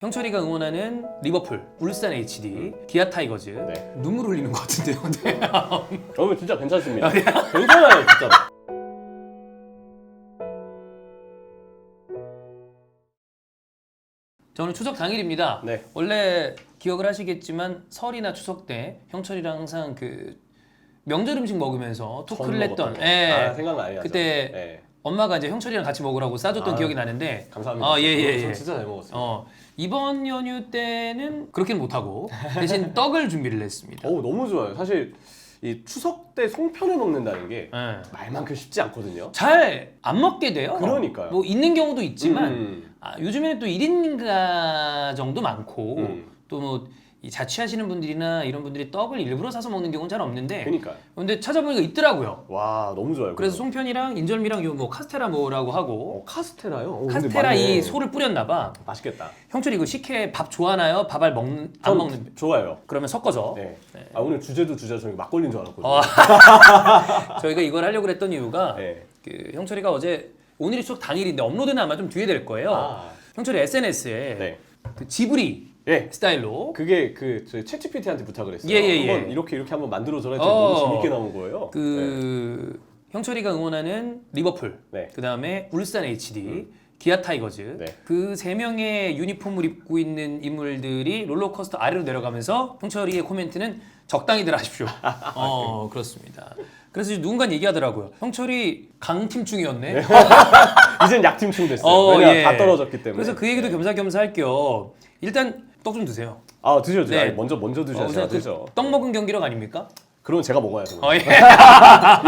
형철이가 응원하는 리버풀, 울산 HD, 기아 타이거즈 네. 눈물 흘리는 것 같은데요. 네. 여러분 진짜 괜찮습니다. 괜찮아요 진짜. 자 오늘 추석 당일입니다. 네. 원래 기억을 하시겠지만 설이나 추석 때 형철이랑 항상 그 명절 음식 먹으면서 토크를 전 했던. 예. 아 생각나요. 그때 네. 엄마가 이제 형철이랑 같이 먹으라고 싸줬던 아, 기억이 나는데 감사합니다. 아, 예, 예, 저 예. 진짜 잘 먹었어요. 어, 이번 연휴 때는 그렇게는 못하고 대신 떡을 준비를 했습니다. 어우 너무 좋아요. 사실 이 추석 때 송편을 먹는다는 게 예. 말만큼 쉽지 않거든요. 잘 안 먹게 돼요. 그러니까요. 뭐 있는 경우도 있지만 음, 아, 요즘에는 또 1인 가 정도 많고 음. 또 뭐 자취하시는 분들이나 이런 분들이 떡을 일부러 사서 먹는 경우는 잘 없는데 그러니까요. 근데 찾아보니까 있더라고요. 와 너무 좋아요. 그래서 그거. 송편이랑 인절미랑 요뭐 카스테라 뭐라고 하고 어, 카스테라요? 어, 근데 카스테라 맞네. 이 소를 뿌렸나 봐. 맛있겠다. 형철이 이거 식혜 밥 좋아하나요? 밥알 먹는 안전 먹는 좋아요. 그러면 섞어서 네. 아 오늘 주제도 주제 저희 막걸리인 줄 알았거든요. 어. 저희가 이걸 하려고 했던 이유가 네. 그 형철이가 어제 오늘이 추석 당일인데 업로드는 아마 좀 뒤에 될 거예요. 아, 형철이 SNS에 네. 그 지브리 예. 스타일로 그게 그 저희 챗GPT한테 부탁을 했어요. 예, 예, 예. 한번 이렇게 이렇게 한번 만들어 줘라 했더니 어. 너무 재밌게 나온 거예요. 그 형철이가 응원하는 리버풀, 네. 그 다음에 울산 HD, 기아 타이거즈 네. 그 세 명의 유니폼을 입고 있는 인물들이 롤러코스터 아래로 내려가면서 형철이의 코멘트는 적당히들 하십시오. 어 그렇습니다. 그래서 누군가 얘기하더라고요. 형철이 강팀충이었네. 이젠 약팀충 됐어요. 어, 왜냐 예. 다 떨어졌기 때문에. 그래서 그 얘기도 겸사겸사 할겸 일단 떡 좀 드세요. 아 드셔도 돼요. 네. 아니, 먼저 먼저 어, 드셔야죠. 우선 그 드죠. 떡 먹은 경기력 아닙니까? 그럼 제가 먹어야 돼요. 어, 예. 이거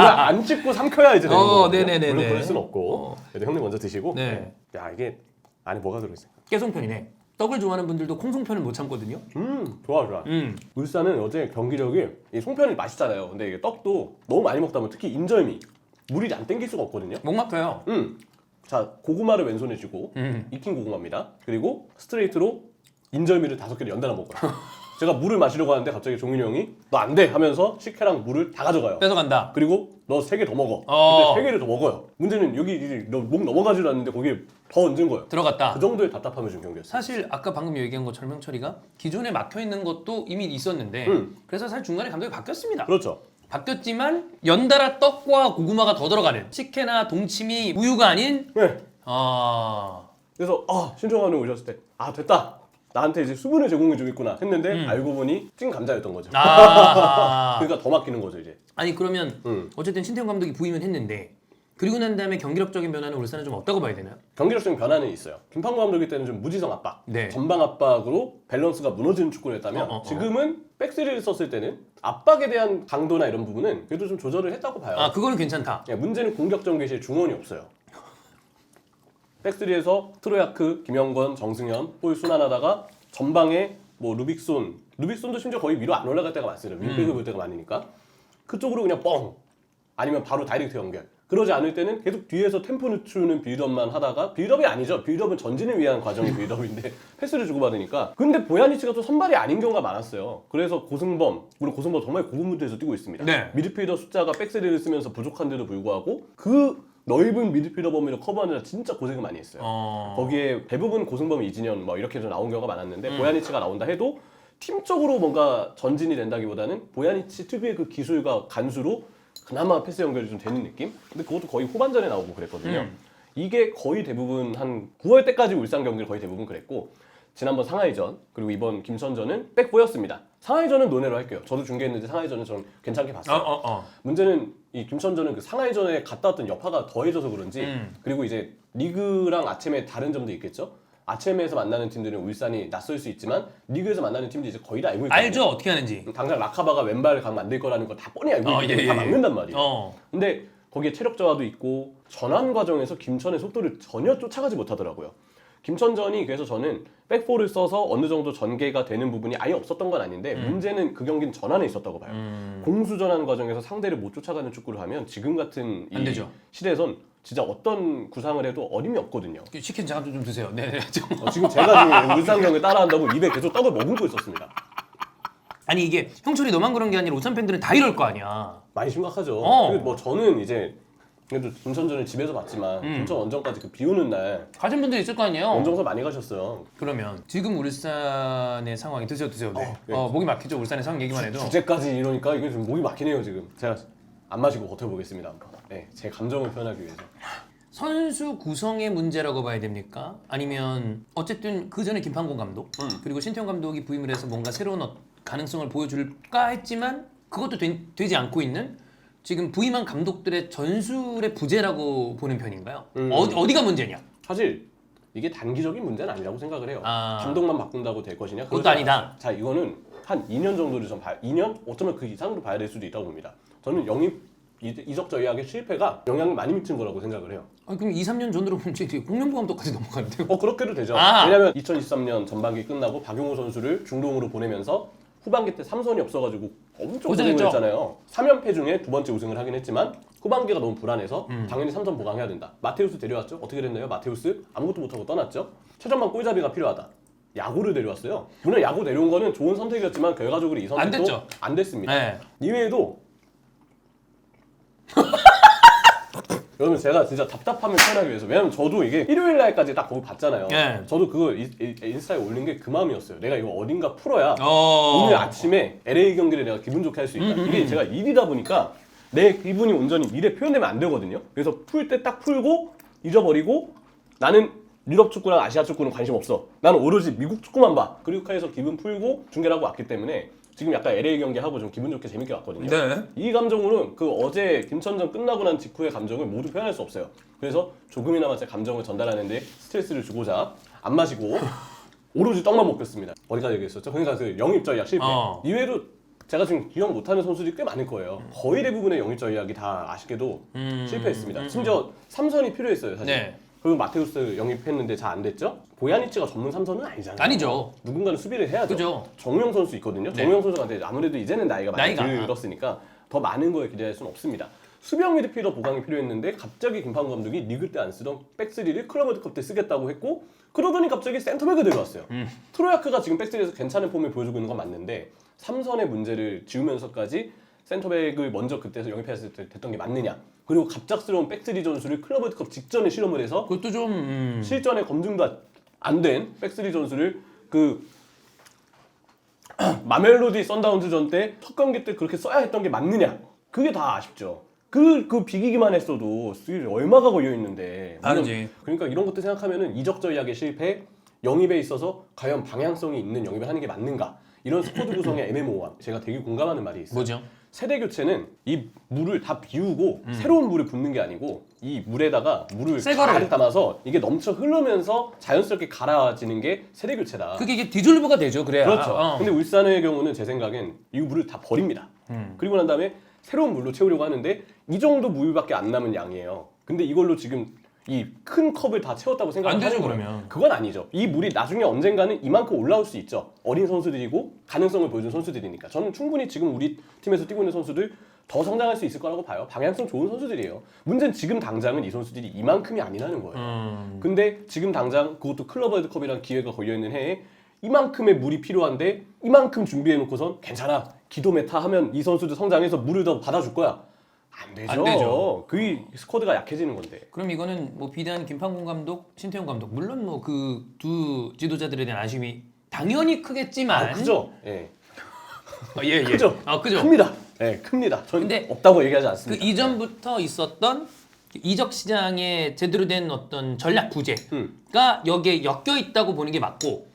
안 찍고 삼켜야 이제 되는 어, 거거든요. 네네네네. 물론 그럴 순 없고. 어. 그래도 형님 먼저 드시고. 네. 야 이게 안에 뭐가 들어있어요? 깨송편이네. 떡을 좋아하는 분들도 콩송편을 못 참거든요. 음 좋아 좋아. 음. 울산은 어제 경기력이 이 송편이 맛있잖아요. 근데 이게 떡도 너무 많이 먹다 보면 특히 인절미 물이 안 땡길 수가 없거든요. 목 막혀요. 음. 자 고구마를 왼손에 쥐고 음. 익힌 고구마입니다. 그리고 스트레이트로 인절미를 다섯 개를 연달아 먹어요. 제가 물을 마시려고 하는데 갑자기 종민이 형이 너 안 돼 하면서 식혜랑 물을 다 가져가요. 뺏어간다. 그리고 너 세 개 더 먹어. 어. 근데 세 개를 더 먹어요. 문제는 여기 이제 너목 넘어가지도 않는데 거기에 더 얹은 거예요. 들어갔다. 그 정도의 답답함을 준 경기였어요. 사실 아까 방금 얘기한 것처럼 형철이가 기존에 막혀 있는 것도 이미 있었는데 음. 그래서 사실 중간에 감독이 바뀌었습니다. 그렇죠. 바뀌었지만 연달아 떡과 고구마가 더 들어가는 식혜나 동치미 우유가 아닌 네. 아 그래서 아 신청하는 오셨을 때 아 됐다. 나한테 이제 수분을 제공해 주겠구나 했는데 알고 보니 찐 감자였던 거죠. 음. 아. 그러니까 더 막히는 거죠 이제. 아니 그러면 음. 어쨌든 신태용 감독이 부임을 했는데 그리고 난 다음에 경기력적인 변화는 울산은 좀 없다고 봐야 되나요? 경기력적인 변화는 있어요. 김판구 감독일 때는 좀 무지성 압박, 네. 전방 압박으로 밸런스가 무너지는 축구를 했다면 어, 어, 어. 지금은 백스리를 썼을 때는 압박에 대한 강도나 이런 부분은 그래도 좀 조절을 했다고 봐요. 아 그거는 괜찮다. 야, 문제는 공격 전개시에 중원이 없어요. 백스리에서 트로야크, 김영건, 정승현 볼 순환하다가 전방에 뭐 루빅손, 루빅손도 심지어 거의 위로 안 올라갈 때가 많습니다. 윙백을 볼 때가 많으니까 그쪽으로 그냥 뻥 아니면 바로 다이렉트 연결. 그러지 않을 때는 계속 뒤에서 템포 늦추는 빌드업만 하다가 빌드업이 아니죠. 빌드업은 전진을 위한 과정의 빌드업인데 패스를 주고받으니까. 근데 보야니치가 또 선발이 아닌 경우가 많았어요. 그래서 고승범, 물론 고승범 정말 고급 무대에서 뛰고 있습니다. 네. 미드필더 숫자가 백스리를 쓰면서 부족한데도 불구하고 그 넓은 미드필더 범위를 커버하느라 진짜 고생을 많이 했어요. 어... 거기에 대부분 고승범, 이진현 뭐 이렇게 좀 나온 경우가 많았는데 음. 보야니치가 나온다 해도 팀적으로 뭔가 전진이 된다기보다는 보야니치 특유의 그 기술과 간수로 그나마 패스 연결이 좀 되는 느낌? 근데 그것도 거의 후반전에 나오고 그랬거든요. 음. 이게 거의 대부분 한 9월 때까지 울산 경기를 거의 대부분 그랬고 지난번 상하이전 그리고 이번 김천전은 백보였습니다. 상하이전은 논외로 할게요. 저도 중계했는데 상하이전은 좀 괜찮게 어, 봤어요. 어, 어. 문제는 이 김천전은 그 상하이전에 갔다 왔던 여파가 더해져서 그런지 음. 그리고 이제 리그랑 아침에 다른 점도 있겠죠. 아침에서 만나는 팀들은 울산이 낯설 수 있지만 리그에서 만나는 팀들이 이제 거의 다 알고 있거든요. 알죠 어떻게 하는지. 당장 라카바가 왼발 각 만들 거라는 걸 다 뻔히 알고 어, 있기 예, 때문에 예, 다 예. 막는단 말이에요. 어. 근데 거기에 체력 저하도 있고 전환 과정에서 김천의 속도를 전혀 쫓아가지 못하더라고요. 김천전이 그래서 저는 백포를 써서 어느 정도 전개가 되는 부분이 아예 없었던 건 아닌데 문제는 그 경기는 전환에 있었다고 봐요. 음. 공수 전환 과정에서 상대를 못 쫓아가는 축구를 하면 지금 같은 이안 되죠. 시대에선 진짜 어떤 구상을 해도 어림이 없거든요. 치킨 잠깐 좀 드세요. 네, 네. 좀. 어, 지금 제가 지금 울산경을 따라한다고 입에 계속 떡을 머금고 있었습니다. 아니 이게 형철이 너만 그런 게 아니라 울산 팬들은 다 이럴 거 아니야. 많이 심각하죠. 어. 그리고 뭐 저는 이제 그래도 김천전을 집에서 봤지만 음. 김천 원정까지 그 비 오는 날 가신 분들 있을 거 아니에요. 원정서 많이 가셨어요. 그러면 지금 울산의 상황이 드세요 드세요. 네. 네. 어, 목이 막히죠 울산의 상황 얘기만 해도. 주제까지 이러니까 이게 좀 목이 막히네요 지금. 제가 안 마시고 버텨보겠습니다. 한번. 네, 제 감정을 표현하기 위해서. 선수 구성의 문제라고 봐야 됩니까? 아니면 어쨌든 그 전에 김판곤 감독 음. 그리고 신태용 감독이 부임을 해서 뭔가 새로운 어- 가능성을 보여줄까 했지만 그것도 되, 되지 않고 있는 지금 부임한 감독들의 전술의 부재라고 보는 편인가요? 음. 어디, 어디가 문제냐? 사실 이게 단기적인 문제는 아니라고 생각을 해요. 아. 감독만 바꾼다고 될 것이냐? 그것도 그러지 아니다. 자, 이거는 한 2년 정도를 좀 봐. 2년? 어쩌면 그 이상으로 봐야 될 수도 있다고 봅니다. 저는 영입 이- 이적 전략의 실패가 영향을 많이 미친 거라고 생각을 해요. 아, 그럼 2, 3년 전으로 보면 홍명보 감독까지 넘어가는데요? 어 그렇게도 되죠. 아. 왜냐면 2023년 전반기 끝나고 박용호 선수를 중동으로 보내면서 후반기 때 삼선이 없어가지고 엄청 고생을 고생했죠. 했잖아요. 3연패 중에 두 번째 우승을 하긴 했지만 후반기가 너무 불안해서 음. 당연히 삼선 보강해야 된다. 마테우스 데려왔죠. 어떻게 됐나요? 마테우스 아무것도 못하고 떠났죠. 최전방 골잡이가 필요하다. 야구를 데려왔어요. 물론 야구 데려온 거는 좋은 선택이었지만 결과적으로 이안 선택도 됐죠. 안 됐습니다. 네. 이외에도 여러분 제가 진짜 답답함을 표현하기 위해서 왜냐면 저도 이게 일요일 날까지 딱 거기 봤잖아요. 네. 저도 그거 이- 이- 인스타에 올린 게 그 마음이었어요. 내가 이거 어딘가 풀어야 어. 오늘 아침에 LA 경기를 내가 기분 좋게 할 수 있다. 음, 음, 이게 음. 제가 일이다 보니까 내 기분이 온전히 일에 표현되면 안 되거든요. 그래서 풀 때 딱 풀고 잊어버리고 나는 유럽 축구랑 아시아 축구는 관심 없어. 나는 오로지 미국 축구만 봐. 그리고해서 기분 풀고 중계를 하고 왔기 때문에 지금 약간 LA 경기 하고 좀 기분 좋게 재밌게 왔거든요. 네. 이 감정으로는 그 어제 김천전 끝나고 난 직후의 감정을 모두 표현할 수 없어요. 그래서 조금이나마 제 감정을 전달하는데 스트레스를 주고자 안 마시고 오로지 떡만 먹겠습니다. 어디까지 얘기했었죠? 그러니까 그 영입 전략 실패. 어. 이외에도 제가 지금 기억 못하는 선수들이 꽤 많을 거예요. 거의 대부분의 영입 전략이 다 아쉽게도 음, 실패했습니다. 음, 심지어 삼선이 필요했어요, 사실. 네. 그리고 마테우스 영입했는데 잘 안 됐죠? 보야니치가 전문 삼선은 아니잖아요. 아니죠. 누군가는 수비를 해야죠. 그죠. 정우영 선수 있거든요. 네. 정우영 선수한테 아무래도 이제는 나이가 많이 나이가. 들었으니까 더 많은 거에 기대할 수는 없습니다. 수비형 미드필더 보강이 필요했는데 갑자기 김판구 감독이 리그 때 안 쓰던 백스리를 클럽 월드컵 때 쓰겠다고 했고 그러더니 갑자기 센터백을 데려왔어요. 음. 트로야크가 지금 백스리에서 괜찮은 폼을 보여주고 있는 건 맞는데 삼선의 문제를 지우면서까지 센터백을 먼저 그때서 영입했을 때 됐던 게 맞느냐 그리고 갑작스러운 백스리 전술을 클럽 월드컵 직전에 실험을 해서 그것도 좀 음. 실전에 검증도 안 된 백스리 전술을 그 마멜로디 썬다운즈 전 때 첫 경기 때 그렇게 써야 했던 게 맞느냐? 그게 다 아쉽죠. 그, 그 비기기만 했어도 수익이 얼마가 걸려 있는데. 다르지. 그러니까 이런 것도 생각하면은 이적 전략의 실패, 영입에 있어서 과연 방향성이 있는 영입을 하는 게 맞는가? 이런 스쿼드 구성의 애매모호함. 제가 되게 공감하는 말이 있어요. 뭐죠? 세대 교체는 이 물을 다 비우고 새로운 물을 붓는 게 아니고 이 물에다가 물을 음. 새 거를. 가득 담아서 이게 넘쳐 흐르면서 자연스럽게 갈아지는 게 세대 교체다. 그게 이게 디졸브가 되죠. 그래야. 그렇죠. 어. 근데 울산의 경우는 제 생각엔 이 물을 다 버립니다. 음. 그리고 난 다음에 새로운 물로 채우려고 하는데 이 정도 물밖에 안 남은 양이에요. 근데 이걸로 지금 이 큰 컵을 다 채웠다고 안 생각하는 되죠. 그러면. 그건 아니죠. 이 물이 나중에 언젠가는 이만큼 올라올 수 있죠. 어린 선수들이고 가능성을 보여준 선수들이니까. 저는 충분히 지금 우리 팀에서 뛰고 있는 선수들 더 성장할 수 있을 거라고 봐요. 방향성 좋은 선수들이에요. 문제는 지금 당장은 이 선수들이 이만큼이 아니라는 거예요. 음. 근데 지금 당장 그것도 클럽 월드컵이란 기회가 걸려 있는 해에 이만큼의 물이 필요한데 이만큼 준비해 놓고선 괜찮아 기도 메타 하면 이 선수들 성장해서 물을 더 받아줄 거야 안 되죠. 안 되죠. 그 스쿼드가 약해지는 건데. 그럼 이거는 뭐 비단 김판곤 감독, 신태용 감독 물론 뭐 그 두 지도자들에 대한 아쉬움이 당연히 크겠지만 아 그죠? 예, 어, 예, 예. 크죠? 아, 그죠. 큽니다. 예, 큽니다. 전 근데 없다고 얘기하지 그 않습니다. 이전부터 있었던 이적 시장의 제대로 된 어떤 전략 부재가 음. 여기에 엮여 있다고 보는 게 맞고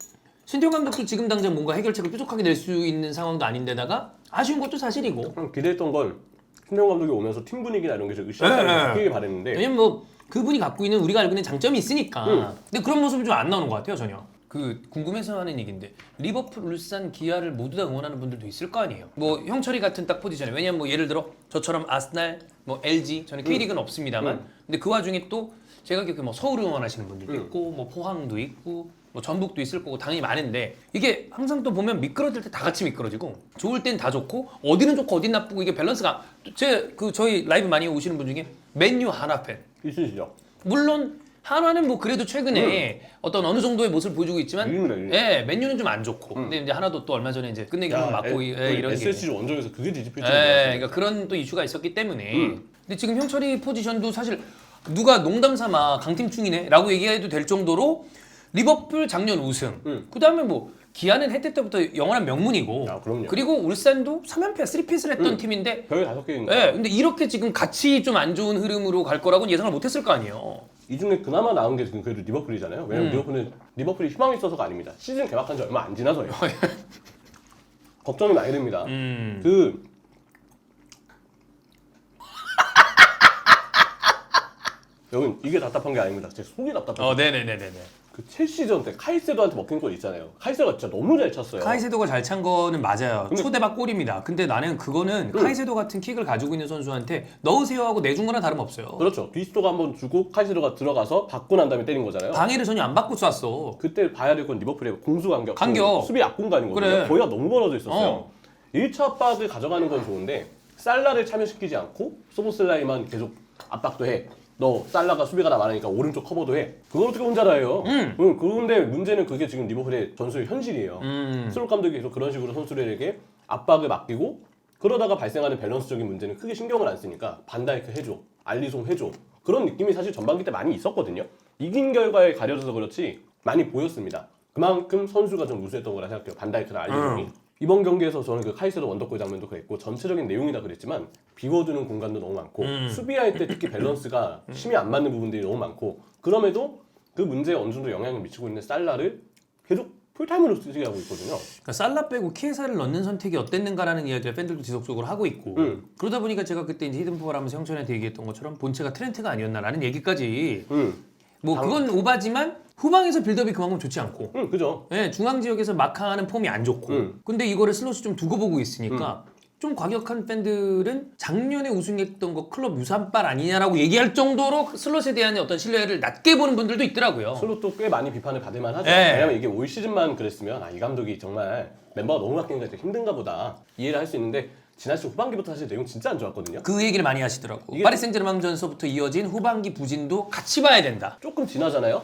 신태용 감독도 지금 당장 뭔가 해결책을 뾰족하게 낼 수 있는 상황도 아닌데다가 아쉬운 것도 사실이고 그냥 기대했던 건 신영 감독이 오면서 팀 분위기나 이런 게좀 으쌰으쌰 네. 바뀌길 바랬는데 왜냐면 뭐 그분이 갖고 있는 우리가 알고 있는 장점이 있으니까 음. 근데 그런 모습이 좀 안 나오는 것 같아요 전혀 그 궁금해서 하는 얘기인데 리버풀 울산 기아를 모두 다 응원하는 분들도 있을 거 아니에요 뭐 형철이 같은 딱 포지션에 왜냐면 뭐 예를 들어 저처럼 아스날 뭐 LG 저는 K리그는 없습니다만 음. 근데 그 와중에 또 제가 기억해 뭐 서울 응원하시는 분들도 음. 있고 뭐 포항도 있고 뭐 전북도 있을 거고 당연히 많은데 이게 항상 또 보면 미끄러질 때 다 같이 미끄러지고 좋을 땐 다 좋고 어디는 좋고 어딘 나쁘고 이게 밸런스가 제 그 저희 라이브 많이 오시는 분 중에 맨유 하나 팬 있으시죠? 물론 한화는 뭐 그래도 최근에 어떤 어느 정도의 모습을 보여주고 있지만. 예, 맨유는 좀 안 좋고. 근데 이제 하나도 또 얼마 전에 이제 끝내기 한번 맞고 예, 이런 게. SSG 원정에서 그게 뒤집힐 예. 그러니까 그런 또 이슈가 있었기 때문에. 음. 근데 지금 형철이 포지션도 사실 누가 농담 삼아 강팀충이네라고 얘기해도 될 정도로 리버풀 작년 우승. 음. 그다음에 뭐 기아는 혜태 때부터 영원한 명문이고. 아, 그럼요. 그리고 울산도 3연패 3핏을 했던 음. 팀인데 별 다섯 개인 예, 근데 이렇게 지금 같이 좀 안 좋은 흐름으로 갈 거라고는 예상을 못 했을 거 아니에요. 이 중에 그나마 나은 게 지금 그래도 리버풀이잖아요. 왜냐면 음. 리버풀은 리버풀이 희망이 있어서가 아닙니다. 시즌 개막한 지 얼마 안 지나서요. 어, 예. 걱정이 많이 됩니다. 음. 그 여긴 이게 답답한 게 아닙니다. 제 속이 답답해요. 어, 네네네네네. 그 첼시전 때 카이세도한테 먹힌 골 있잖아요. 카이세도가 진짜 너무 잘 찼어요. 카이세도가 잘 찬 거는 맞아요. 근데- 초대박 골입니다. 근데 나는 그거는 음. 카이세도 같은 킥을 가지고 있는 선수한테 넣으세요 하고 내준 거랑 다름없어요. 그렇죠. 비스토가 한 번 주고 카이세도가 들어가서 받고 난 다음에 때린 거잖아요. 방해를 전혀 안 받고 쐈어. 그때 봐야 될 건 리버풀의 공수 간격, 간격. 수비 앞공간이거든요. 그래. 거기가 너무 벌어져 있었어요. 어. 1차 압박을 가져가는 건 좋은데 살라를 참여시키지 않고 소보슬라이만 계속 압박도 해. 너 살라가 수비가 나 많으니까 오른쪽 커버도 해. 그걸 어떻게 혼자 다 해요? 음. 응, 그런데 문제는 그게 지금 리버풀의 전술의 현실이에요. 음. 슬롯 감독이 계속 그런 식으로 선수들에게 압박을 맡기고 그러다가 발생하는 밸런스적인 문제는 크게 신경을 안 쓰니까 반다이크 해줘, 알리송 해줘 그런 느낌이 사실 전반기 때 많이 있었거든요. 이긴 결과에 가려져서 그렇지 많이 보였습니다. 그만큼 선수가 좀 우수했던 거라 생각해요. 반다이크나 알리송이. 음. 이번 경기에서 저는 그 카이세도 원더골 장면도 그랬고 전체적인 내용이 다 그랬지만 비워주는 공간도 너무 많고 음. 수비할 때 특히 밸런스가 힘이 안 맞는 부분들이 너무 많고 그럼에도 그 문제에 어느 정도 영향을 미치고 있는 살라를 계속 풀타임으로 쓰게 하고 있거든요. 그러니까 살라 빼고 키에사를 넣는 선택이 어땠는가라는 이야기를 팬들도 지속적으로 하고 있고 음. 그러다 보니까 제가 그때 이제 히든포를 하면서 형철한테 얘기했던 것처럼 본체가 트렌트가 아니었나라는 얘기까지 응, 뭐 당- 그건 오바지만 후방에서 빌드업이 그만큼 좋지 않고 응, 그죠. 예, 중앙 지역에서 마카하는 폼이 안 좋고 음. 근데 이거를 슬롯이 좀 두고 보고 있으니까 좀 과격한 팬들은 작년에 우승했던 거 클럽 유산빨 아니냐라고 얘기할 정도로 슬롯에 대한 어떤 신뢰를 낮게 보는 분들도 있더라고요. 슬롯도 꽤 많이 비판을 받을 만하죠. 네. 왜냐면 이게 올 시즌만 그랬으면 아, 이 감독이 정말 멤버가 너무 바뀌는 게 힘든가 보다 이해를 할 수 있는데 지난 시즌 후반기부터 사실 내용 진짜 안 좋았거든요. 그 얘기를 많이 하시더라고. 이게- 파리 생제르맹전서부터 이어진 후반기 부진도 같이 봐야 된다. 조금 지나잖아요.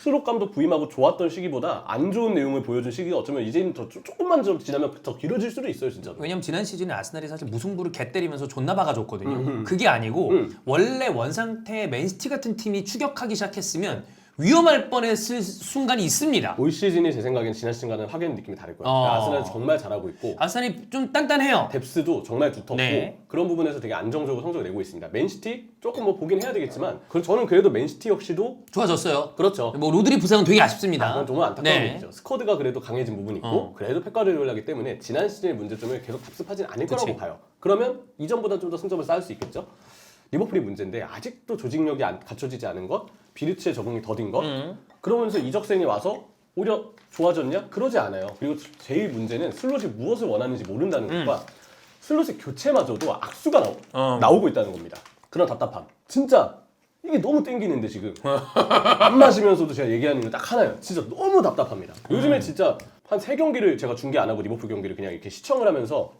슬롯 감독 부임하고 좋았던 시기보다 안 좋은 내용을 보여준 시기가 어쩌면 이제는 더 조- 조금만 좀 지나면 더 길어질 수도 있어요, 진짜로. 왜냐면 지난 시즌에 아스날이 사실 무승부를 개 때리면서 존나 박아줬거든요. 그게 아니고 음. 원래 원상태 맨시티 같은 팀이 추격하기 시작했으면 위험할 뻔했을 순간이 있습니다. 올 시즌이 제 생각엔 지난 시즌과는 확연 느낌이 다를 거예요. 어. 아스날은 정말 잘하고 있고 아스날이 좀 단단해요. 뎁스도 정말 두텁고 네. 그런 부분에서 되게 안정적으로 성적을 내고 있습니다. 맨시티 조금 뭐 보긴 해야 되겠지만 그 저는 그래도 맨시티 역시도 좋아졌어요. 그렇죠. 뭐 로드리 부상은 되게 아쉽습니다. 그건 정말 안타까운 네. 얘기죠. 스쿼드가 그래도 강해진 부분이 있고 어. 그래도 패거리를 하기 때문에 지난 시즌의 문제점을 계속 답습하진 않을 거라고. 봐요. 그러면 이전보다 좀 더 승점을 쌓을 수 있겠죠. 리버풀이 문제인데 아직도 조직력이 안- 갖춰지지 않은 것, 비르츠의 적응이 더딘 것, 음. 그러면서 이적생이 와서 오히려 좋아졌냐? 그러지 않아요. 그리고 제일 문제는 슬롯이 무엇을 원하는지 모른다는 음. 것과 슬롯의 교체마저도 악수가 나오, 어. 나오고 있다는 겁니다. 그런 답답함. 진짜 이게 너무 땡기는데 지금 안 마시면서도 제가 얘기하는 게 딱 하나예요. 진짜 너무 답답합니다. 요즘에 진짜 한 세 경기를 제가 중계 안 하고 리버풀 경기를 그냥 이렇게 시청을 하면서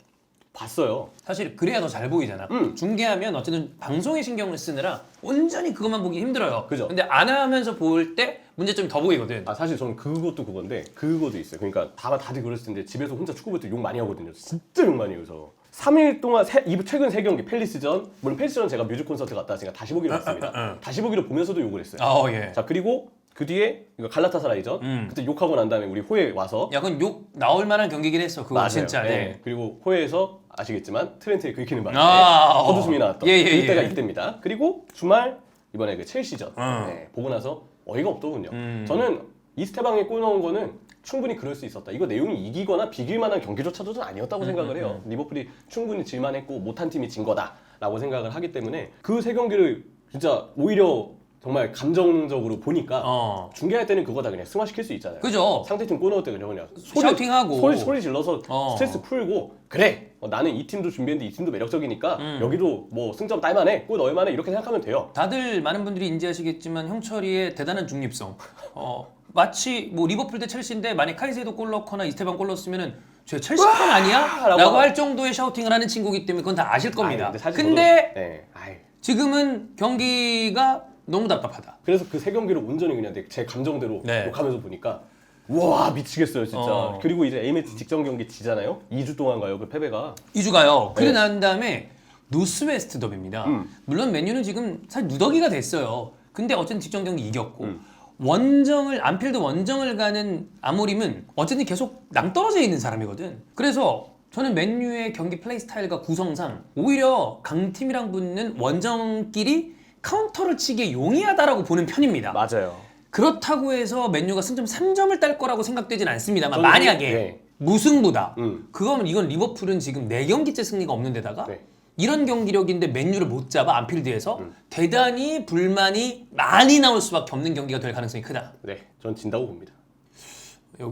봤어요. 사실 그래야 더 잘 보이잖아. 음. 중계하면 어쨌든 방송에 신경을 쓰느라 온전히 그것만 보기 힘들어요. 그죠. 근데 안 하면서 볼 때 문제점이 더 보이거든. 아 사실 저는 그것도 그건데 그거도 있어요. 그러니까 다 다들 그랬을 텐데 집에서 혼자 축구 볼 때 욕 많이 하거든요. 진짜 욕 많이 해요. 저. 3일 동안 세, 이 최근 세 경기 펠리스전 물론 펠리스전 제가 뮤직 콘서트 갔다 왔으니까 다시 보기로 했습니다. 다시 보기로 보면서도 욕을 했어요. 아, 예. 자 그리고 그 뒤에 이거 갈라타사라이전 음. 그때 욕하고 난 다음에 우리 호에 와서 야, 그건 욕 나올 만한 경기긴 했어. 그거 맞아요. 진짜. 네. 네. 그리고 호에서 아시겠지만 트렌트에 긁히는 바람에 아, 어. 헛웃음이 나왔던 예, 예, 이때가 예. 이때입니다. 그리고 주말 이번에 그 첼시전 음. 네, 보고 나서 어이가 없더군요. 음. 저는 이스테방에 골 넣은 거는 충분히 그럴 수 있었다. 이거 내용이 이기거나 비길 만한 경기조차도 는 음, 아니었다고 생각을 해요. 리버풀이 충분히 질만했고 못한 팀이 진 거다라고 생각을 하기 때문에 그 세 경기를 진짜 오히려 정말 감정적으로 보니까 어. 중계할 때는 그거 다 그냥 승화시킬 수 있잖아요. 그죠? 상대팀 골 넣을 때 그냥 그냥 샤우팅하고. 소리, 소리 질러서 어. 스트레스 풀고 그래 어, 나는 이 팀도 준비했는데 이 팀도 매력적이니까 음. 여기도 뭐 승점 딸만해 골 넣을만해 이렇게 생각하면 돼요 다들 많은 분들이 인지하시겠지만 형철이의 대단한 중립성. 어, 마치 뭐 리버풀 대 첼시인데 만약 카이세도 골 넣거나 이스테반 골 넣었으면은 쟤 첼시 팬 아니야? 라고 라고 할 정도의 샤우팅을 하는 친구이기 때문에 그건 다 아실 겁니다. 아니, 근데 근데 저도- 네. 지금은 경기가 너무 답답하다. 그래서 그 세 경기를 온전히 그냥 내- 제 감정대로 네. 욕하면서 보니까 와 미치겠어요 진짜. 어. 그리고 이제 A매치 직전 경기 지잖아요. 2주 동안 가요 그 패배가. 2주가요. 그래 네. 난 다음에 노스웨스트 더비입니다. 음. 물론 맨유는 지금 사실 누더기가 됐어요. 근데 어쨌든 직전 경기 이겼고 음. 원정을 안필드 원정을 가는 아모림은 어쨌든 계속 낭떨어져 있는 사람이거든. 그래서 저는 맨유의 경기 플레이 스타일과 구성상 오히려 강팀이랑 붙는 원정끼리 카운터를 치기에 용이하다라고 보는 편입니다. 맞아요. 그렇다고 해서 맨유가 승점 3점을 딸 거라고 생각되진 않습니다만 저는- 만약에 네. 무승부다. 음. 그거면 이건 리버풀은 지금 4경기째 승리가 없는 데다가 네. 이런 경기력인데 맨유를 못 잡아 안필드에서 음. 대단히 불만이 많이 나올 수밖에 없는 경기가 될 가능성이 크다. 네, 전 진다고 봅니다.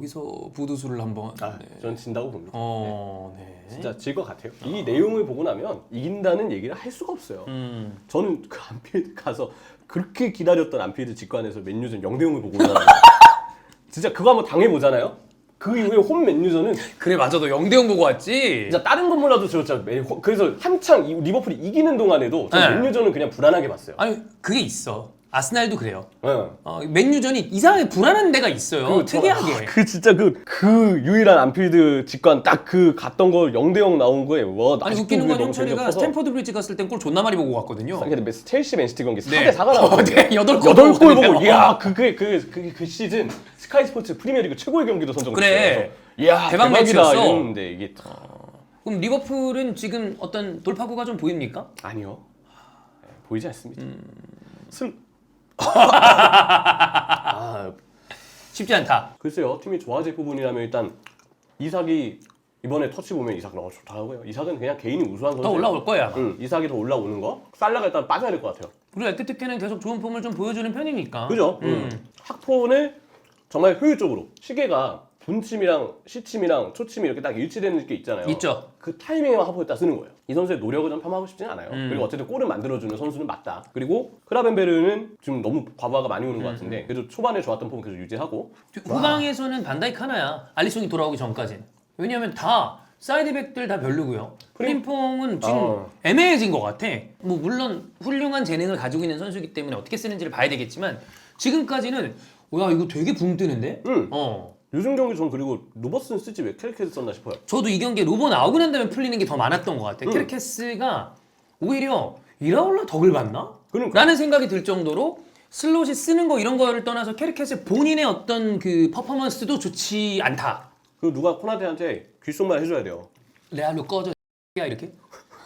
여기서 부두수를 한번 아, 네. 전 진다고 봅니다. 어, 네. 진짜 질 것 같아요. 이 내용을 보고 나면 이긴다는 얘기를 할 수가 없어요. 음. 저는 그 안필드 가서 그렇게 기다렸던 안필드 직관에서 맨유전 0대 0을 보고 올라가요. 진짜 그거 한번 당해보잖아요. 그 이후에 홈 맨유전은 그래 맞아 너 0대 0 보고 왔지. 진짜 다른 건 몰라도 저 진짜 매- 그래서 한창 이- 리버풀이 이기는 동안에도 저 네. 맨유전은 그냥 불안하게 봤어요. 아니 그게 있어. 아스날도 그래요. 네. 어, 맨유전이 이상하게 불안한 데가 있어요. 그 저- 특이하게. 아, 그 진짜 그, 그 유일한 안필드 직관 딱 그 갔던 거 0대 0 나온 거에 와 아니 웃기는 건 형철이가 스탠퍼드 브리지 갔을 땐 골 존나 많이 보고 갔거든요. 근데 메스 첼시 맨시티 경기 4대 네. 4가 나왔거든요. 어, 네, 여덟 골 여덟 골. 보고 이야 그게 그, 그, 그 시즌 스카이 스포츠 프리미어리그 최고의 경기도 선정됐어요. 그래. 이야 대박 대박이다 매치였어. 이랬는데 이게 그럼 리버풀은 지금 어떤 돌파구가 좀 보입니까? 아니요 네, 보이지 않습니다. 음. 슬 아, 쉽지 않다. 글쎄요 팀이 좋아질 부분이라면 일단 이삭이 이번에 터치 보면 이삭 너무 좋더라고요. 이삭은 그냥 개인이 우수한 선수. 더 올라올 거야. 응, 이삭이 더 올라오는 거. 살라가 일단 빠져야 될 것 같아요. 그리고 에티티케는 계속 좋은 폼을 좀 보여주는 편이니까. 그죠? 음. 음. 학폰을 정말 효율적으로 시계가 분침이랑 시침이랑 초침이 이렇게 딱 일치되는 게 있잖아요. 있죠. 그 타이밍에만 학폰을 딱 쓰는 거예요. 이 선수의 노력을 좀 폄하하고 싶지는 않아요. 음. 그리고 어쨌든 골을 만들어주는 선수는 맞다. 그리고 크라벤베르는 지금 너무 과부하가 많이 오는 것 음. 같은데 그래도 초반에 좋았던 폼 계속 유지하고 후방에서는 반다이크 하나야. 알리송이 돌아오기 전까진. 왜냐면 다 사이드백들 다 별로고요. 프림퐁은 지금 어. 애매해진 것 같아. 뭐 물론 훌륭한 재능을 가지고 있는 선수이기 때문에 어떻게 쓰는지를 봐야 되겠지만 지금까지는 야 이거 되게 붕 뜨는데. 음. 어. 요즘 경기 전 그리고 로버슨 쓰지 왜 캐릭터를 썼나 싶어요. 저도 이 경기에 로보 나오고 난 다음에 풀리는 게 더 많았던 것 같아요. 음. 케르케스가 오히려 이라올라 덕을 봤나? 그러니까. 라는 생각이 들 정도로 슬롯이 쓰는 거 이런 거를 떠나서 케르케스 본인의 어떤 그 퍼포먼스도 좋지 않다. 그리고 누가 코나테한테 귓속말 해줘야 돼요. 레알로 꺼져 야 이렇게?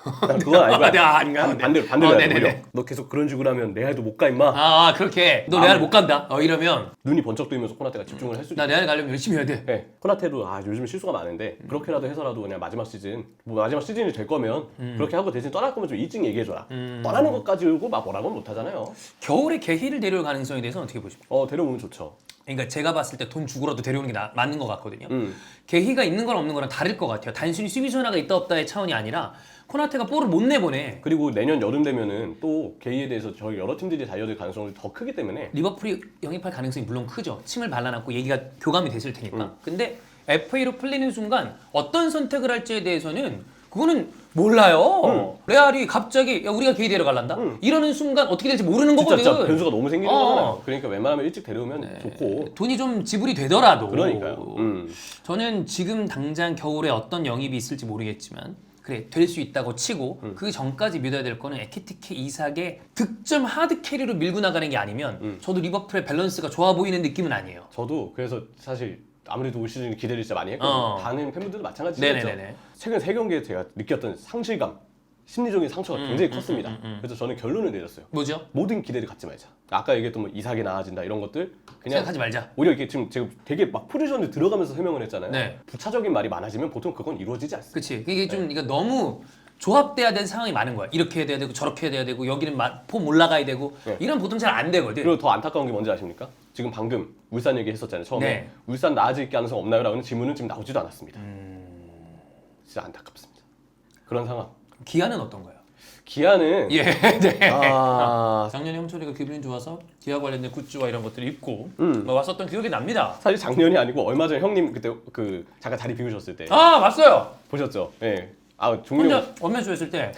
그건 아니고 네, 아닌가요? 반- 네. 반대로 반대로 어, 해야 돼. 네네네. 오히려. 너 계속 그런 식으로 하면 레알도 못 가 임마. 아 그렇게 너 레알 못 간다. 어 이러면 눈이 번쩍 뜨이면서 코나테가 집중을 할수 있죠. 나 레알 가려면 열심히 해야 돼. 네, 코나테도 아 요즘 실수가 많은데 그렇게라도 해서라도 그냥 마지막 시즌 뭐 마지막 시즌이 될 거면 그렇게 하고 대신 떠날 거면 좀 일찍 얘기해줘라. 떠나는 것까지 울고 막 뭐라고는 못하잖아요. 겨울에 게히를 데려올 가능성에 대해서는 어떻게 보십니까? 어 데려오면 좋죠. 그러니까 제가 봤을 때 돈 주고라도 데려오는 게 나- 맞는 것 같거든요. 음. 게히가 있는 거랑 없는 거랑 다를 것 같아요. 단순히 수비수 하나가 있다 없다의 차원이 아니라 코나테가 볼을 못 내보내. 그리고 내년 여름 되면은 또 게이에 대해서 저희 여러 팀들이 달려들 가능성이 더 크기 때문에 리버풀이 영입할 가능성이 물론 크죠. 침을 발라놨고 얘기가 교감이 됐을 테니까. 근데 FA로 풀리는 순간 어떤 선택을 할지에 대해서는 그거는 몰라요. 레알이 갑자기 야 우리가 게이 데려갈란다. 이러는 순간 어떻게 될지 모르는 진짜, 거거든. 진짜 변수가 너무 생기는 어. 거잖아요. 그러니까 웬만하면 일찍 데려오면 좋고 돈이 좀 지불이 되더라도 그러니까요. 음. 저는 지금 당장 겨울에 어떤 영입이 있을지 모르겠지만 그래 될 수 있다고 치고 음. 그 전까지 믿어야 될 거는 에키티케 이삭의 득점 하드 캐리로 밀고 나가는 게 아니면 음. 저도 리버풀의 밸런스가 좋아 보이는 느낌은 아니에요. 저도 그래서 사실 아무래도 올 시즌 기대를 진짜 많이 했거든요. 어. 다른 팬분들도 마찬가지겠죠. 네네네네. 최근 세 경기에 제가 느꼈던 상실감, 심리적인 상처가 음, 굉장히 컸습니다. 음, 음, 음. 그래서 저는 결론을 내렸어요. 뭐죠? 모든 기대를 갖지 말자. 아까 얘기했던 뭐 이삭이 나아진다 이런 것들 그냥 생각하지 말자. 오히려 이게 지금 제가 되게 막 포지션을 들어가면서 설명을 했잖아요. 네. 부차적인 말이 많아지면 보통 그건 이루어지지 않습니다. 그치. 이게 네. 좀 이거 너무 조합돼야 되는 상황이 많은 거야. 이렇게 해야 되고 저렇게 해야 되고 여기는 마- 폼 올라가야 되고 네. 이런 보통 잘 안 되거든. 그리고 더 안타까운 게 뭔지 아십니까? 지금 방금 울산 얘기했었잖아요. 처음에 네. 울산 나아질 가능성 없나요?라는 질문은 지금 나오지도 않았습니다. 음. 진짜 안타깝습니다. 그런 상황. 기아는 어떤가요? 기아는 예, 네. 아, 작년에 형철이가 기분이 좋아서 기아 관련된 굿즈와 이런 것들을 입고 음. 뭐 왔었던 기억이 납니다. 사실 작년이 아니고 얼마 전에 형님 그때 그 잠깐 자리 비우셨을 네. 때 아, 봤어요. 보셨죠? 예. 아 종료 혼자 원맨쇼 했을 때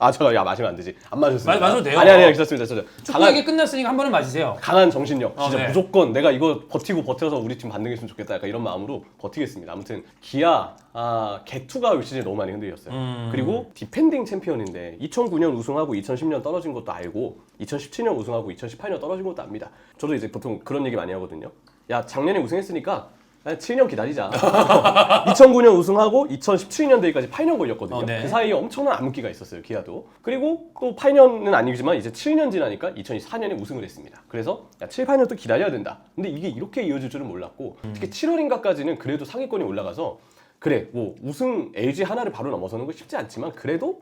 아 제가 야 마시면 안 되지. 안 마셨습니다. 마- 마셔도 돼요. 아니 아니 괜찮습니다. 괜찮습니다. 축구 강한, 얘기 끝났으니까 한 번은 마시세요. 강한 정신력. 어, 진짜 네. 무조건 내가 이거 버티고 버텨서 우리 팀 반등했으면 좋겠다. 약간 이런 마음으로 버티겠습니다. 아무튼 기아 아 개투가 올 시즌 너무 많이 흔들렸어요. 음. 그리고 디펜딩 챔피언인데 2009년 우승하고 2010년 떨어진 것도 알고 2017년 우승하고 2018년 떨어진 것도 압니다. 저도 이제 보통 그런 얘기 많이 하거든요. 야 작년에 우승했으니까 한 7년 기다리자. 2009년 우승하고 2017년대까지 8년 걸렸거든요. 어, 네. 그 사이에 엄청난 암흑기가 있었어요, 기아도. 그리고 또 8년은 아니지만 이제 7년 지나니까 2024년에 우승을 했습니다. 그래서 야, 7, 8년 또 기다려야 된다. 근데 이게 이렇게 이어질 줄은 몰랐고 특히 7월인가까지는 그래도 상위권에 올라가서 그래, 뭐 우승 LG 하나를 바로 넘어서는 건 쉽지 않지만 그래도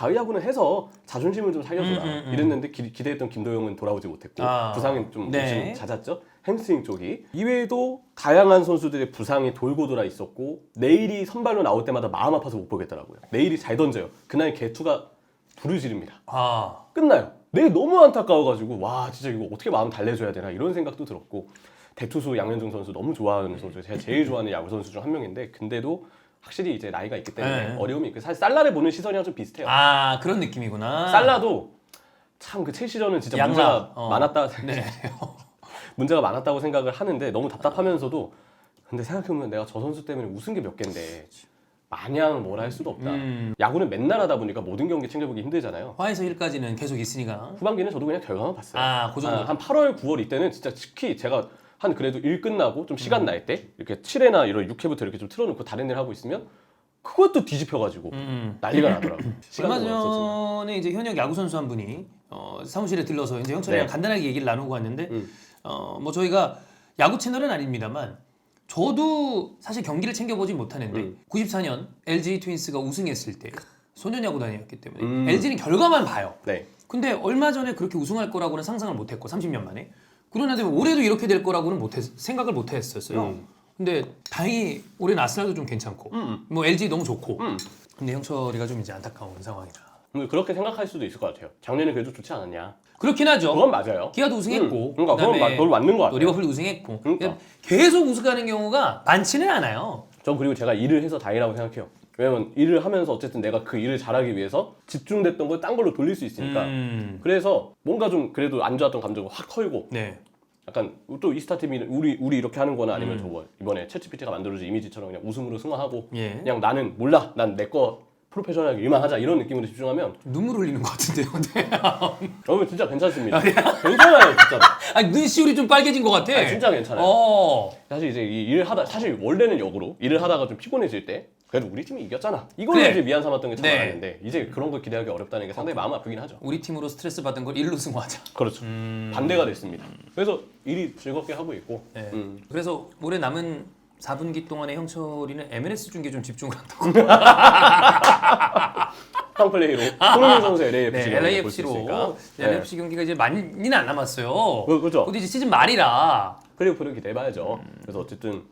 야구는 해서 자존심을 좀 살려줘라 음, 음, 음. 이랬는데 기, 대했던 김도영은 돌아오지 못했고 아. 부상이 좀 네. 욕심이 잦았죠 햄스트링 쪽이 이외에도 다양한 선수들의 부상이 돌고 돌아 있었고 내일이 선발로 나올 때마다 마음 아파서 못 보겠더라고요 내일이 잘 던져요 그날 개투가 불을 지릅니다 아, 끝나요 내일 너무 안타까워가지고 와 진짜 이거 어떻게 마음 달래줘야 되나 이런 생각도 들었고 대투수 양현종 선수 너무 좋아하는 선수 제가 제일 좋아하는 야구 선수 중 한 명인데 근데도 확실히 이제 나이가 있기 때문에 네. 어려움이 있고 사실 살라를 보는 시선이랑 좀 비슷해요 아 그런 느낌이구나. 살라도 참 그 첼시전은 진짜 양라. 문제가 어. 많았다 네. 문제가 많았다고 생각을 하는데 너무 답답하면서도 근데 생각해보면 내가 저 선수 때문에 우승 게몇 개인데 마냥 뭐라 할 수도 없다 음. 야구는 맨날 하다 보니까 모든 경기 챙겨보기 힘들잖아요 화에서 1까지는 계속 있으니까. 후반기는 저도 그냥 결과만 봤어요 아, 그 정도. 아, 한 8월 9월 이때는 진짜 특히 제가 한 그래도 일 끝나고 좀 음. 시간 날때 이렇게 7회나 이런 6회부터 이렇게 좀 틀어놓고 다른 일 하고 있으면 그것도 뒤집혀가지고 음. 난리가 나더라고요 얼마 시간도 없었지만 전에 이제 현역 야구 선수 한 분이 어, 사무실에 들러서 이제 형철이랑 네. 간단하게 얘기를 나누고 왔는데 음. 어, 뭐 저희가 야구 채널은 아닙니다만 저도 사실 경기를 챙겨보진 못하는데 음. 94년 LG 트윈스가 우승했을 때 소년 야구단이었기 때문에 음. LG는 결과만 봐요. 네 근데 얼마 전에 그렇게 우승할 거라고는 상상을 못했고 30년 만에 그러나 올해도 이렇게 될 거라고는 못했, 생각을 못했었어요. 음. 근데 다행히 올해는 아스날도 좀 괜찮고 음. 뭐 LG 너무 좋고 음. 근데 형철이가 좀 이제 안타까운 상황이다. 근데 그렇게 생각할 수도 있을 것 같아요 작년에 그래도 좋지 않았냐 그렇긴 하죠. 그건 맞아요 기아도 우승했고 음, 그러니까 그건 맞- 그건 맞는 것또 같아요. 리버풀 우승했고 그러니까. 계속 우승하는 경우가 많지는 않아요. 전 그리고 제가 일을 해서 다행이라고 생각해요. 왜냐면 일을 하면서 어쨌든 내가 그 일을 잘하기 위해서 집중됐던 걸 딴 걸로 돌릴 수 있으니까. 음, 그래서 뭔가 좀 그래도 안 좋았던 감정을 확 털고 네. 약간 또 이스타 팀이 우리 우리 이렇게 하는 거나 아니면 음. 저거 이번에 챗GPT가 만들어준 이미지처럼 그냥 웃음으로 승화하고 예. 그냥 나는 몰라 난 내 거 프로페셔널하게 일만 하자 이런 느낌으로 집중하면 눈물 흘리는 것 같은데요. 네. 여러분 진짜 괜찮습니다. 괜찮아요 진짜. 아, 눈시울이 좀 빨개진 것 같아. 아, 진짜 괜찮아요. 어. 사실 이제 이 일을 하다 사실 원래는 역으로 일을 하다가 좀 피곤해질 때 그래도 우리 팀이 이겼잖아. 이걸로 그래. 이제 미안 삼았던 게 참 네. 많았는데 이제 그런 걸 기대하기 어렵다는 게 상당히 마음 아프긴 하죠. 우리 팀으로 스트레스 받은 걸 일로 승화하자. 그렇죠. 반대가 됐습니다. 그래서 일이 즐겁게 하고 있고. 네. 음. 그래서 올해 남은 4분기 동안에 형철이는 MLS 중계 좀 집중을 한다고. 팡 플레이로 손흥민 선수 LAFC 네, LAFC로 네. LAFC 경기가 이제 많이는 안 남았어요. 그- 그죠. 근데 이제 시즌 말이라 플레이오프를 기대해봐야죠. 음. 그래서 어쨌든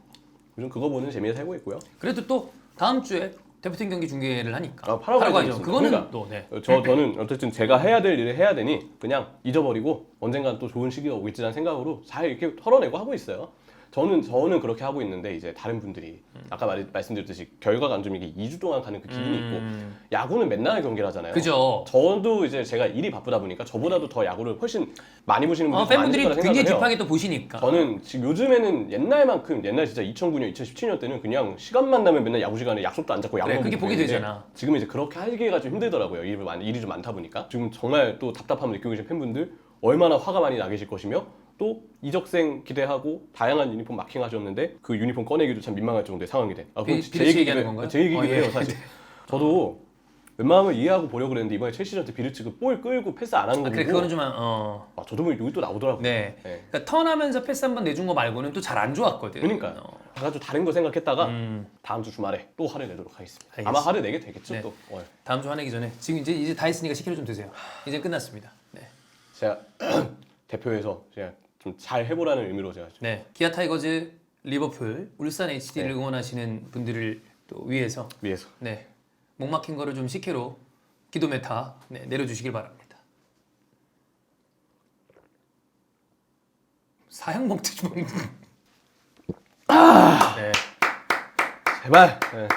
요즘 그거 보는 재미에 살고 있고요. 그래도 또 다음 주에 대표팀 경기 중계를 하니까 아, 파라과이 파라과이죠. 그거는 그러니까. 또 네. 저 저는 어쨌든 제가 해야 될 일을 해야 되니 그냥 잊어버리고 언젠간 또 좋은 시기가 오겠지라는 생각으로 잘 이렇게 털어내고 하고 있어요. 저는 저는 그렇게 하고 있는데 이제 다른 분들이 아까 말, 말씀드렸듯이 결과가 안 좋으면 이게 2주 동안 가는 그 기분이 있고 음, 야구는 맨날 경기를 하잖아요. 그죠. 저도 이제 제가 일이 바쁘다 보니까 저보다도 더 야구를 훨씬 많이 보시는 분들이 어, 더 팬분들이 거라 굉장히 생각을 해요. 딥하게 또 보시니까. 저는 지금 요즘에는 옛날만큼 옛날 진짜 2009년, 2017년 때는 그냥 시간만 나면 맨날 야구 시간에 약속도 안 잡고 야구만 그래, 그게 보게 되잖아. 지금 이제 그렇게 하기가 좀 힘들더라고요. 일이, 많, 일이 좀 많다 보니까 지금 정말 또 답답함을 느끼고 계신 팬분들 얼마나 화가 많이 나 계실 것이며 또 이적생 기대하고 다양한 유니폼 마킹하셨는데 그 유니폼 꺼내기도 참 민망할 정도의 상황이 돼. 아, 그건 비- 제 얘기하는 해- 건가요? 제 얘기기도 어, 예. 해요 사실. 저도 웬만하면 이해하고 보려고 그랬는데 이번에 첼시전 때 비르치가 볼 끌고 패스 안 하는 거 아, 그래 보고 그거는 좀 어. 아, 저도 뭐 여기 또 나오더라고요. 네. 네. 그러니까 턴하면서 패스 한 번 내준 거 말고는 또 잘 안 좋았거든. 그러니까요. 어. 가지고 다른 거 생각했다가 음, 다음 주 주말에 또 화를 내도록 하겠습니다. 알겠습니다. 아마 화를 내게 되겠죠 네. 또. 어. 다음 주 화내기 전에 지금 이제 이제 다 했으니까 10kg 좀 드세요. 이제 끝났습니다. 네. 제가 대표에서 제가 좀 잘 해보라는 의미로 제가 좀 네. 기아 타이거즈, 리버풀, 울산 HD를 네. 응원하시는 분들을 또 위해서 위해서 네. 목 막힌 거를 좀 10kg 기도 메타 네, 내려주시길 바랍니다. 사양 먹듯이 먹는. 네. 제발 네.